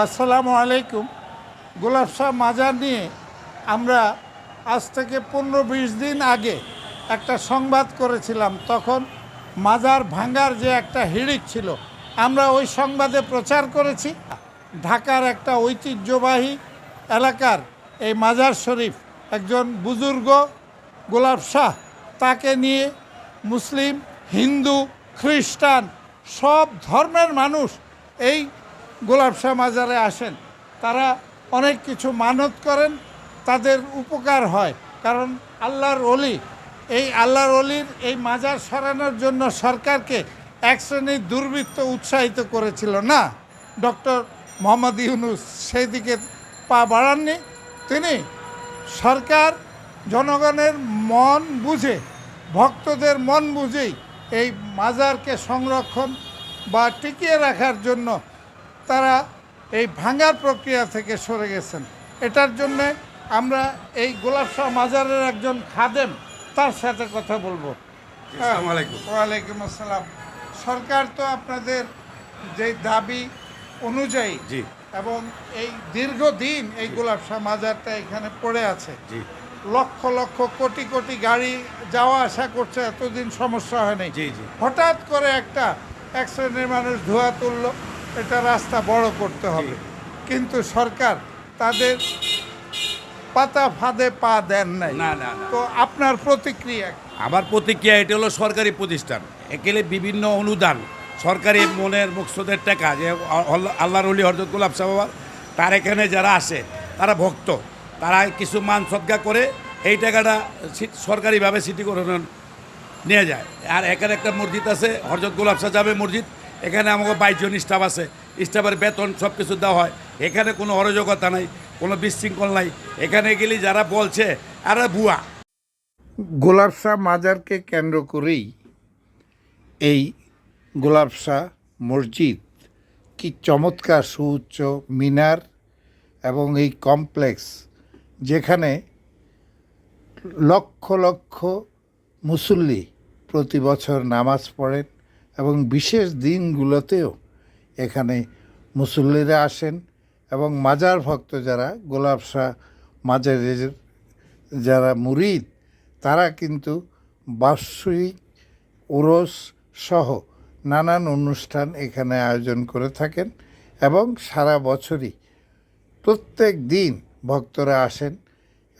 আসসালামু আলাইকুম। গোলাপ শাহ মাজার নিয়ে আমরা আজ থেকে পনেরো বিশ দিন আগে একটা সংবাদ করেছিলাম। তখন মাজার ভাঙ্গার যে একটা হিড়িক ছিল, আমরা ওই সংবাদে প্রচার করেছি। ঢাকার একটা ঐতিহ্যবাহী এলাকার এই মাজার শরীফ একজন বুজুর্গ গোলাপ শাহ, তাকে নিয়ে মুসলিম, হিন্দু, খ্রিস্টান সব ধর্মের মানুষ এই গোলাপ শাহ মাজারে আসেন। তারা অনেক কিছু মানত করেন, তাদের উপকার হয়। কারণ আল্লাহর অলি এই আল্লাহর অলির এই মাজার সরানোর জন্য সরকারকে এক শ্রেণির দুর্বৃত্ত উৎসাহিত করেছিল না? ডক্টর মোহাম্মদ ইউনুস সেই দিকে পা বাড়াননি। তিনি সরকার, জনগণের মন বুঝে, ভক্তদের মন বুঝেই এই মাজারকে সংরক্ষণ বা টিকিয়ে রাখার জন্য তারা এই ভাঙার প্রক্রিয়া থেকে সরে গেছেন। এটার জন্যে আমরা এই গোলাপ শাহ মাজারের একজন খাদেম তার সাথে কথা বলব। ওয়ালাইকুম আসসালাম। সরকার তো আপনাদের যে দাবি অনুযায়ী জি। এবং এই দীর্ঘদিন এই গোলাপ শাহ মাজারটা এখানে পড়ে আছে। জি। লক্ষ লক্ষ কোটি কোটি গাড়ি যাওয়া আসা করছে এতদিন সমস্যা হয় জি। হঠাৎ করে একটা এক শ্রেণির মানুষ ধোয়া তুললো। এটা রাস্তা বড় করতে হবে। কিন্তু সরকার তাদের পাতা ফাঁদে পা দেন নাই। না না তো আপনার প্রতিক্রিয়া? আমার প্রতিক্রিয়া এটা হলো সরকারি প্রতিষ্ঠান। একেলে বিভিন্ন অনুদান সরকারি মনের মুকসদের টাকা যে আল্লাহ- আল্লাহর অলি হরজত গোলাপ সাহেব তার এখানে যারা আসে তারা ভক্ত। তারা কিছু মান সদ্গা করে এই টাকাটা সরকারিভাবে সিটি কর্পোরেশন নিয়ে যায়। আর এখানে একটা মসজিদ আছে হরজত গোলাপ শাহ যাবে মসজিদ এখানে আমাকে বাইশজন স্টাফ আছে। স্টাফের বেতন সব কিছু দেওয়া হয়। এখানে কোনো অরাজকতা নাই, কোনো বিশৃঙ্খল নাই। এখানে গেলে যারা বলছে, আরে ভুয়া গোলাপ শাহ মাজারকে কেন্দ্র করেই এই গোলাপ শাহ মসজিদ কি চমৎকার সুউচ্চ মিনার এবং এই কমপ্লেক্স যেখানে লক্ষ লক্ষ মুসল্লি প্রতি বছর নামাজ পড়েন। এবং বিশেষ দিনগুলোতেও এখানে মুসল্লিরা আসেন এবং মাজার ভক্ত যারা, গোলাপ শাহ মাজারের যারা মুরিদ, তারা কিন্তু বার্ষিক ওরস সহ নানান অনুষ্ঠান এখানে আয়োজন করে থাকেন এবং সারা বছরই প্রত্যেক দিন ভক্তরা আসেন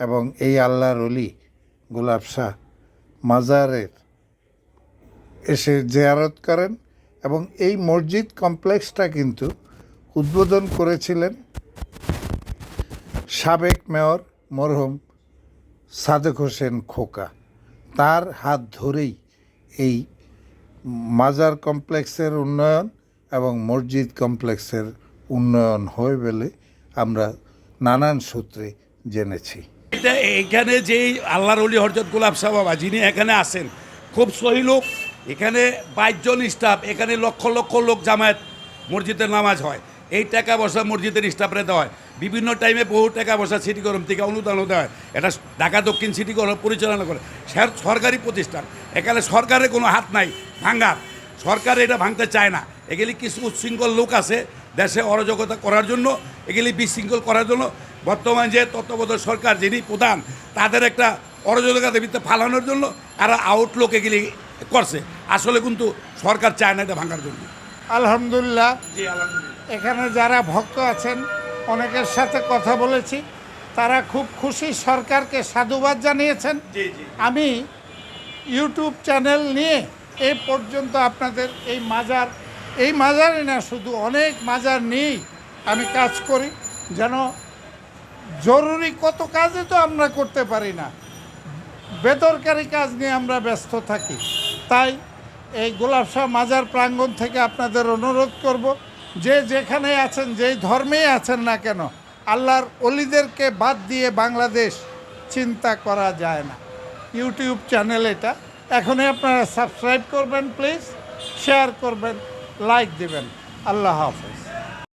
এবং এই আল্লাহর অলি গোলাপ শাহ মাজারের এসে জিয়ারত করেন এবং এই মসজিদ কমপ্লেক্সটা কিন্তু উদ্বোধন করেছিলেন সাবেক মেয়র মরহুম সাদেক হোসেন খোকা। তার হাত ধরেই এই মাজার কমপ্লেক্সের উন্নয়ন এবং মসজিদ কমপ্লেক্সের উন্নয়ন হয় বলে আমরা নানান সূত্রে জেনেছি। এখানে যেই আল্লাহর অলি হরজত গোলাপ শাহ বাবা যিনি এখানে আসেন খুব সহি লোক। এখানে বাইশজন স্টাফ এখানে লক্ষ লক্ষ লোক জামায়াত মসজিদের নামাজ হয়। এই টাকা পয়সা মসজিদের স্টাফরে দেওয়া হয়। বিভিন্ন টাইমে বহু টাকা পয়সা সিটি গরম থেকে অনুদান দেওয়া হয়। এটা ঢাকা, দক্ষিণ সিটি গরম পরিচালনা করে। সর- সরকারি প্রতিষ্ঠান। এখানে সরকারের কোনো হাত নাই, ভাঙ্গার। সরকার এটা ভাঙতে চায় না। এগুলি কিছু উচ্ছৃঙ্খল লোক আছে দেশে অরাজকতা করার জন্য, এগুলি বিশৃঙ্খল করার জন্য। বর্তমান যে তত্ত্বাবধায়ক সরকার যিনি প্রধান, তাদের একটা অরাজকতা ভিত্তিতে ফালানোর জন্য আর আউটলুক এগুলি করছে। আসলে কিন্তু সরকার চায় না এটা ভাঙার জন্য। আলহামদুলিল্লাহ। জি আলহামদুলিল্লাহ। এখানে যারা ভক্ত আছেন অনেকের সাথে কথা বলেছি তারা খুব খুশি সরকারকে সাধুবাদ জানিয়েছেন। আমি ইউটিউব চ্যানেল নিয়ে এই পর্যন্ত আপনাদের এই মাজার এই মাজারই না শুধু অনেক মাজার নিয়েই আমি কাজ করি। যেন জরুরি কত কাজে তো আমরা করতে পারি না। বেদরকারি কাজ নিয়ে আমরা ব্যস্ত থাকি। তাই এই গোলাপ শাহ মাজার প্রাঙ্গণ থেকে আপনাদের অনুরোধ করব, যে যেখানে আছেন, যেই ধর্মেই আছেন না কেন, আল্লাহর অলিদেরকে বাদ দিয়ে বাংলাদেশ চিন্তা করা যায় না। ইউটিউব চ্যানেল এটা। এখনই আপনারা সাবস্ক্রাইব করবেন, প্লিজ। শেয়ার করবেন, লাইক দেবেন। আল্লাহ হাফেজ।